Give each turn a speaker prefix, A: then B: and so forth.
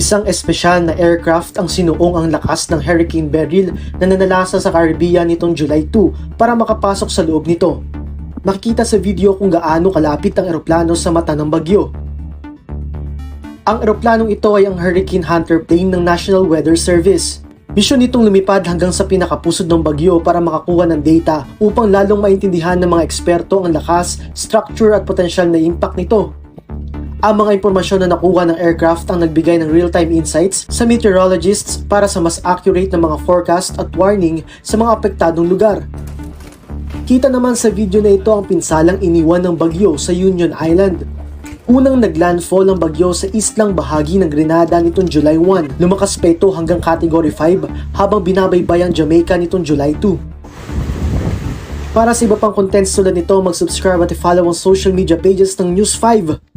A: Isang espesyal na aircraft ang sinuong ang lakas ng Hurricane Beryl na nanalasa sa Caribbean nitong July 2 para makapasok sa loob nito. Makikita sa video kung gaano kalapit ang eroplano sa mata ng bagyo. Ang eroplanong ito ay ang Hurricane Hunter plane ng National Weather Service. Misyon nitong lumipad hanggang sa pinakapusod ng bagyo para makakuha ng data upang lalong maintindihan ng mga eksperto ang lakas, structure at potensyal na impact nito. Ang mga impormasyon na nakuha ng aircraft ang nagbigay ng real-time insights sa meteorologists para sa mas accurate na mga forecast at warning sa mga apektadong lugar. Kita naman sa video na ito ang pinsalang iniwan ng bagyo sa Union Island. Unang naglandfall ang bagyo sa islang bahagi ng Grenada nitong July 1. Lumakas pa ito hanggang Category 5 habang binabaybay ang Jamaica nitong July 2. Para sa iba pang contents tulad nito, mag-subscribe at i-follow ang social media pages ng News 5.